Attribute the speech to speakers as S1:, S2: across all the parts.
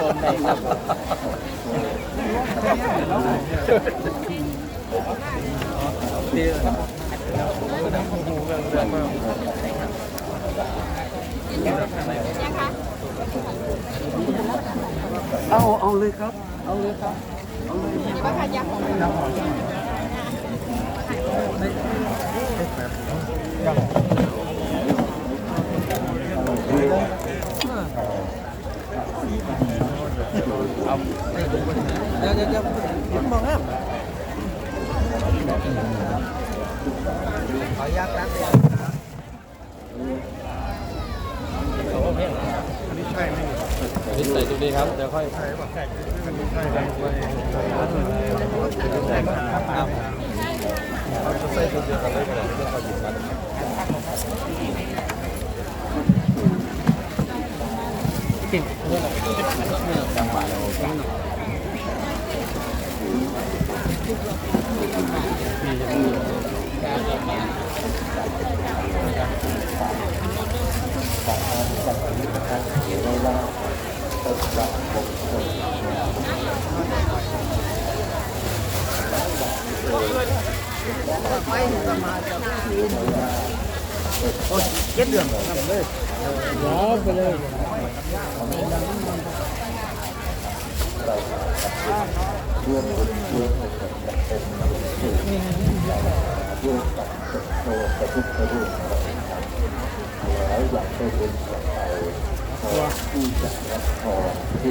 S1: ตนได้ครับ
S2: เอาเอาเลยครับ
S1: เอาเลยครับ
S3: ว่าขยักของ
S1: เรา ดี๋ยวเดี๋ยวเดี๋ยวผมมองครับขออนุญาตครับนี่ใส่ตรงนี้ครับ เดี๋ยวค่อยครับใส่ตัวเดียวกันเลยก็ได้ไม่ค่อยหยิบกัน
S4: สำหรับค รอบครัวและสุขภาพทุกท่านนะครับผู้มาถึงกับรุ่นยุคใหม่เราไม่ได้ถือวันตก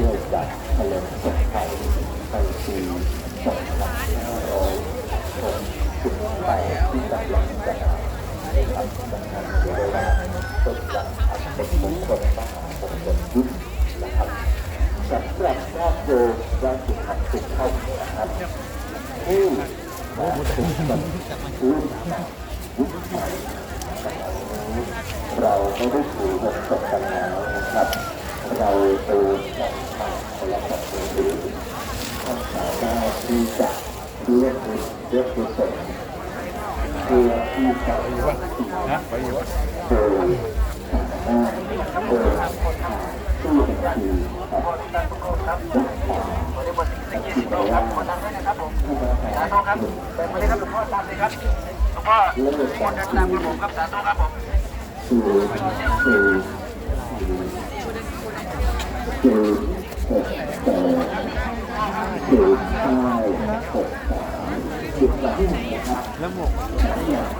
S4: กันแล้วนะครับเรา เดินจากทางโทรศัพท์มือถือท่านสามารถที่จะเลือกเลือกกุศลเพื่อที่จะนะไปอยู่โดยสามารถเดินทางที่บัญชีครับศูนย์ศูนย์ศูนย์หกแปดศูนย์เก้าหกสามสิบสามนะครับ แล้วหมก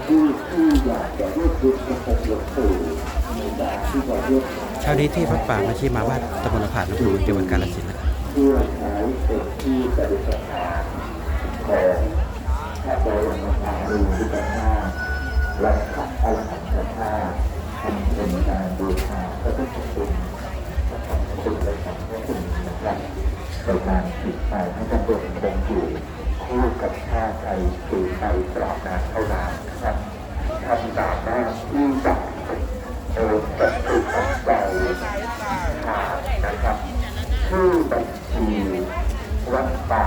S4: ที่ที่อยากจะเรียกยุทธภพหลวงปู่ในการที่จะ เช้า
S2: นี้ที่พระป่ามาชีมาว่าตำบลผาน้ำพูจังหวัดกาฬสินธุ์นะครับ
S4: เกี่ยวกับกาตุและพระอรหันตธาตุเป็นการบูชาพระพุทธคุณพระธรรมคุณและสังฆคุณนะครับในการติดไปให้ดำรงคงอยู่คู่กับชาติไทยสู่ไปตราบนานเท่านานนะครับท่านสามาที่ื่อบัญชีวัดป่า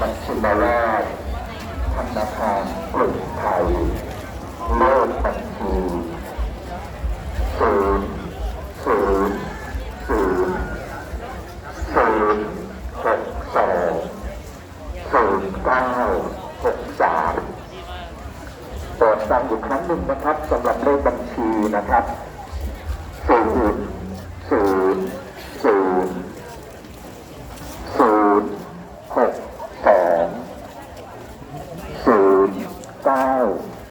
S4: บัญชีมาลาดธนาคารกรุงไทยเลขบัญชีศูนย์ศูนย์ศูนย์ศูนย์หกสองศูนย์เก้าหกสามโปรดฟังอีกครั้งหนึ่งนะครับสำหรับเลขบัญชีนะครับ